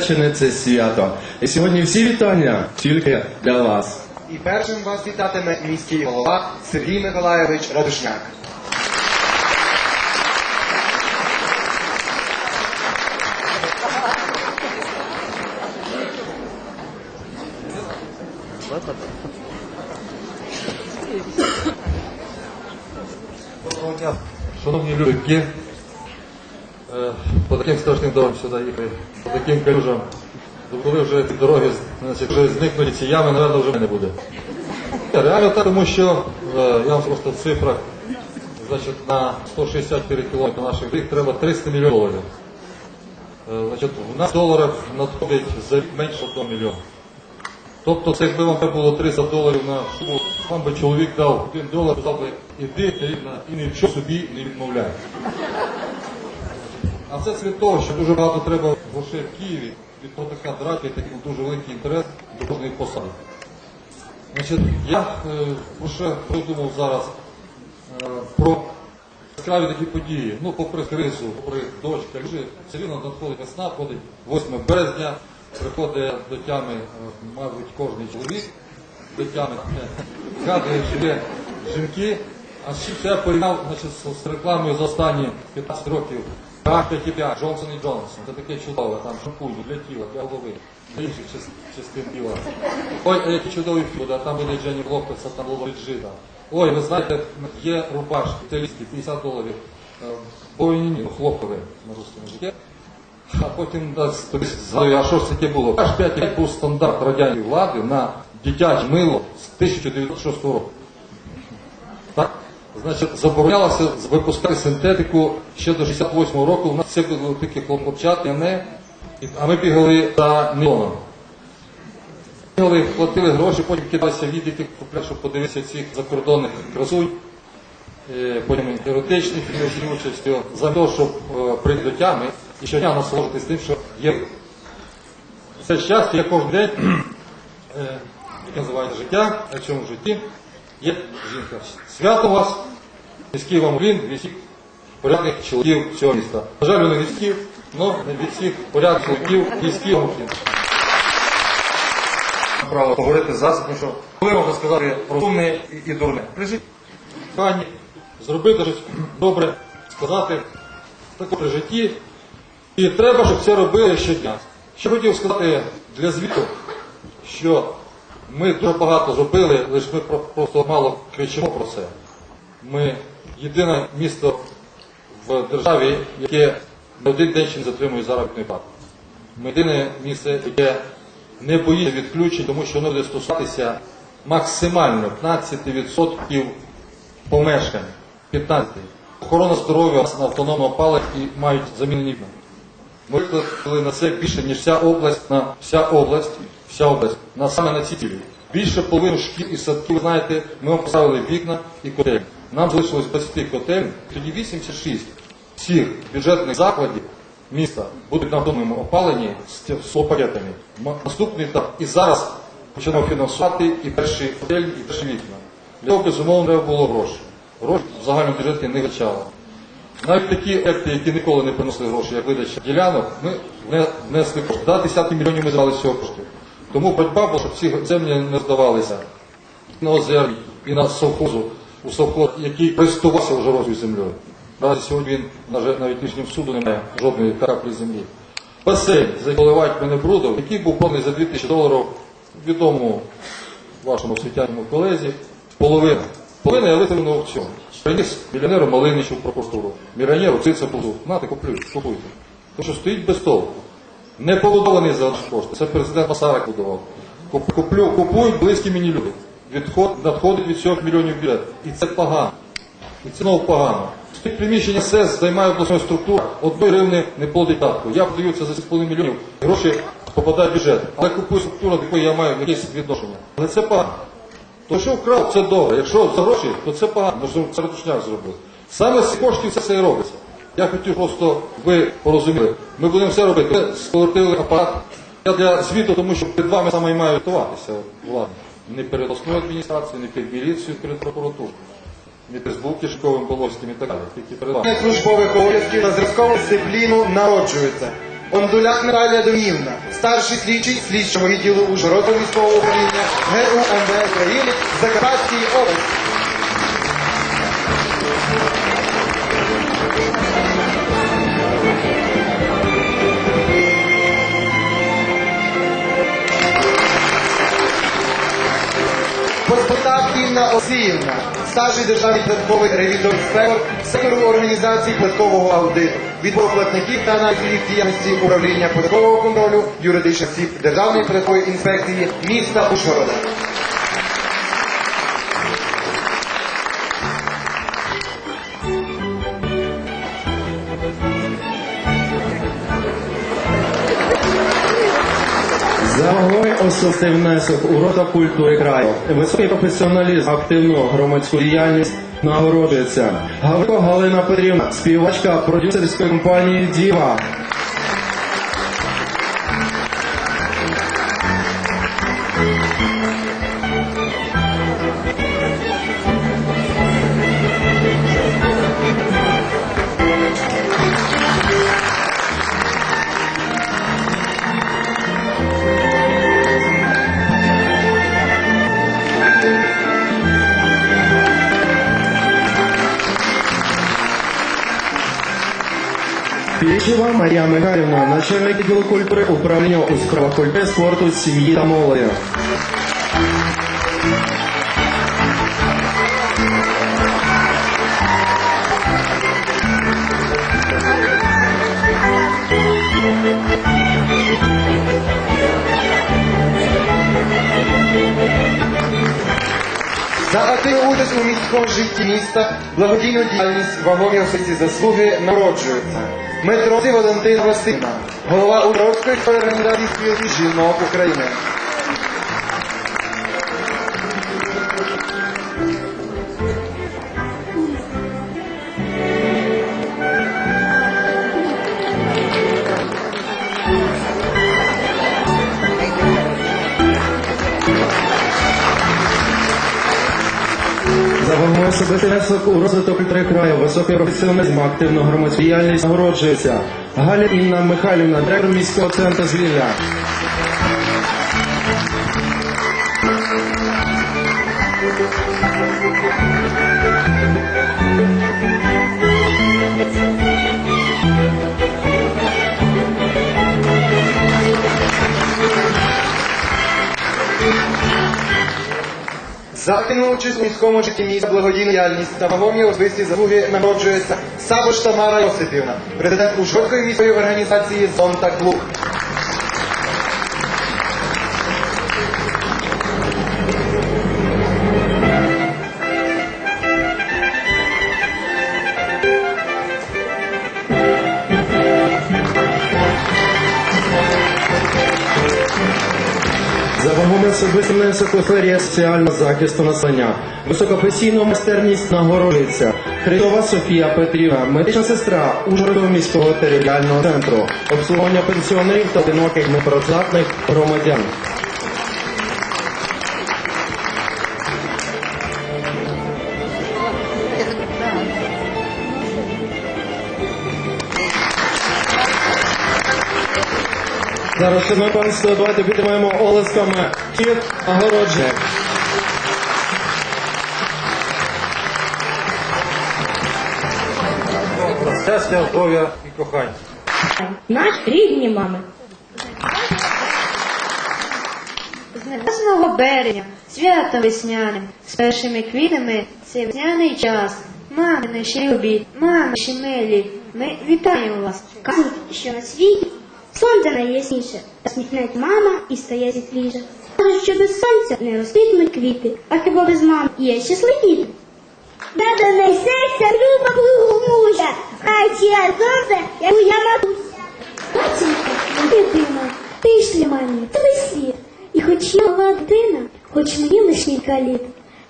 Це свято. І сьогодні всі вітання тільки для вас. І першим вас вітатиме міський голова Сергій Миколайович Радушняк. Доброго дня, шановні люди, по таким страшним дорогам сюди їхали, по таким калюжам. Коли вже ці дороги значить, вже зникнуть ці ями, напевно, вже не буде. Реально так, тому що е, я вам просто в цифрах, значить, на 164 кілометри наших доріг треба 300 мільйонів доларів. Е, Значить, в нас доларів надходить за рік менше 1 мільйона. Тобто, це якби вам було 300 доларів на шубу, вам би чоловік дав 1 долар, сказав би, іди і нічого собі не відмовляй. А це слід того, що дуже багато треба грошей в Києві від протика драки, такий дуже великий інтерес до кожної посади. Значить, я е, лише придумав зараз е, про яскраві такі події. Ну, попри кризу, попри дощ, калюжі, все рівно надходить весна, ходить 8 березня, приходить до тями, е, мабуть, кожний чоловік до тями, згадує, що є жінки, а ще це порівняв значить, з рекламою за останні 15 років. Карта тебя, Джонсон і Джонсон. Це таке чудове, там шампунь для тіла, для голови, для інших частин тіла. Ой, а які чудові фільми, а там буде Дженні Лопеса, там Лола Жида. Ой, ви знаєте, є рубашки, італійські, 50 доларів. Е, Бойні, хлопові на русскому язикі. А потім дасть тобі згадую, а що ж таке було? Аж 5 був стандарт радянської влади на дитяче мило з 1906 року. Значить, заборонялося випускати синтетику ще до 68-го року. У нас все було такі хлопчати, не, а ми бігали за нейлоном. Бігали, платили гроші, потім кидалися купляти, щоб подивитися цих закордонних красунь. Е, Потім еротичних участю, за те, щоб е, прийти до тями і щодня насолоджуватись тим, що є це щастя, як кожен день, е, яке називається життя, а в цьому житті є жінка. Свято вас, міський вам він, від всіх порядних чоловіків цього міста. На жаль, не від всіх, але від всіх порядних чоловіків міський вам він. Право говорити за тому що коли можна сказати розумне і, і дурне. Прижить пані, зробити щось добре, сказати таке при житті. І треба, щоб це робили щодня. Ще хотів сказати для звіту, що ми дуже багато зробили, лише ми просто мало кричимо про це. Ми єдине місто в державі, яке на один день ще не затримує заробітної плати. Ми єдине місце, яке не боїться відключень, тому що воно буде стосуватися максимально 15% помешкань. 15. Охорона здоров'я на автономному опаленні і мають замінені. Ми викликали на це більше, ніж вся область, на вся область, вся область, на саме на ці цілі. Більше половини шкіл і садків, ви знаєте, ми вам поставили вікна і котельні. Нам залишилось 20 котельень, тоді 86 всіх бюджетних закладів міста будуть на автономному опаленні з. М- Наступний етап. І зараз почнемо фінансувати і перші котельні, і перші вікна. Для цього, безумовно, треба було гроші. Гроші в загальному бюджеті не вистачало. Навіть такі об'єкти, які ніколи не приносили гроші, як видача ділянок, ми вне- внесли кошти. Да, десятки мільйонів ми зібрали з цього коштів. Тому боротьба була, щоб ці землі не здавалися на озер, і на совхозу, у совхоз, який користувався вже розвою землею. Наразі сьогодні він навіть рішенням суду немає жодної краплі землі. Басейн, за поливають мене брудом, який був проданий за 2000 доларів відомому вашому світяному колезі, половина. Половина я виставив на аукціон. Приніс мільйонеру Малиничу в прокуратуру, мільйонеру Цицепузу. Нате, куплю, купуйте. Тому що стоїть без толку. Не побудований за кошти. Це президент Масарик будував. Куп- Куплю, купують близькі мені люди. Відход, надходить від 4 мільйонів бюджет. І це погано. І це знову погано. Приміщення СЕС займає обласну структуру, одної гривни не плодить татку. Я продаю це за 6,5 мільйонів, гроші попадають в бюджет. Але купую структуру, до я маю якесь відношення. Але це погано. То що вкрав, це добре. Якщо за гроші, то це погано, що це ратушняк зробив. Саме з коштів це все і робиться. Я хотів просто, ви порозуміли, ми будемо все робити. Ми сколотили апарат. Я для звіту, тому що перед вами саме і маю готуватися влада. Не перед обласною адміністрацією, не перед міліцією, перед прокуратурою. Не перед Кишковим, Полоським і так далі. Тільки перед вами. службових обов'язків та зразкову дисципліну народжується. Ондуляк Наталія Домівна, старший слідчий слідчого відділу Ужгородського міського управління ГУ МВС України Закарпатської області. Інна Осіївна, старший державний податковий ревізор сектор сектору організації податкового аудиту, відбору платників та аналізу діяльності управління податкового контролю юридичних осіб Державної податкової інспекції міста Ужгорода. Особистий внесок у розвиток культури краю, високий професіоналізм, активну громадську діяльність нагороджується. Гаврико Галина Петрівна, співачка продюсерської компанії Діва. Пічева Марія Михайлівна, начальник відділу управління у справах культури, спорту, сім'ї та молоді. За активну участь у міському житті міста, благодійну діяльність, вагомі освіті заслуги народжується. Метроці Валентина Васильна, голова Ужгородської організації спілки жінок України. Особистий внесок у розвиток краю, високий професіоналізм, активну громадську нагороджується. Галя Інна Михайлівна, директор міського центру звілля. За активну участь у міському житті міста, діяльність та вагомі особисті заслуги народжується Сабош Тамара Йосипівна, президент Ужгородської міської організації «Зонта Клуб». У сфері соціального захисту населення. Високопрофесійну майстерність нагородиться. Хритова Софія Петрівна, медична сестра Ужгородського міського територіального центру, обслуговування пенсіонерів та одиноких непрацездатних громадян. Зараз, шановне панство, давайте підтримаємо олесками тих нагороджених. Щастя, здоров'я і кохання. Наш рідні мами. З 8 березня, свято весняне, з першими квітами це весняний час. Мами наші любі, мами наші милі, ми вітаємо вас. Кажуть, що на світі сонце найясніше, посміхнеть мама і стає світліше. Кажуть, що без сонця не роститимуть квіти, а хіба без мами є щасливі? Де донесеться люба мужа, хай сіє сонце, як моя матуся. Матінко, дитино, ти ж для мене цілий світ. І хоч я мала дитина, хоч мені лиш кілька літ,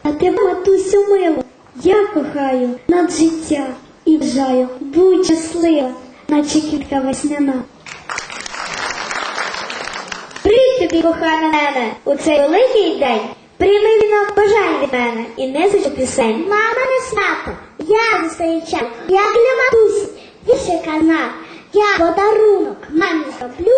а тебе, матусю мило, я кохаю над життя і бажаю, будь щаслива, наче квітка весняна. Тобі, кохана мене, у цей великий день. Прийми вінок бажань від мене і не за пісень. Мама не свято, я зустрічав, як для матусі, більше казав. Я подарунок мамі зроблю,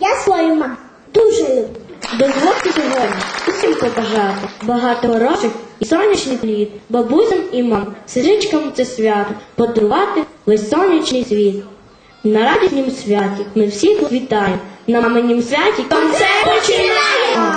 я свою маму дуже люблю. Дозвольте сьогодні усім побажати багато хороших і сонячних літ, бабусям і мам, сестричкам це свято, подарувати весь сонячний світ. На радіснім святі ми всіх вітаємо. На маминім святі концерт починаємо!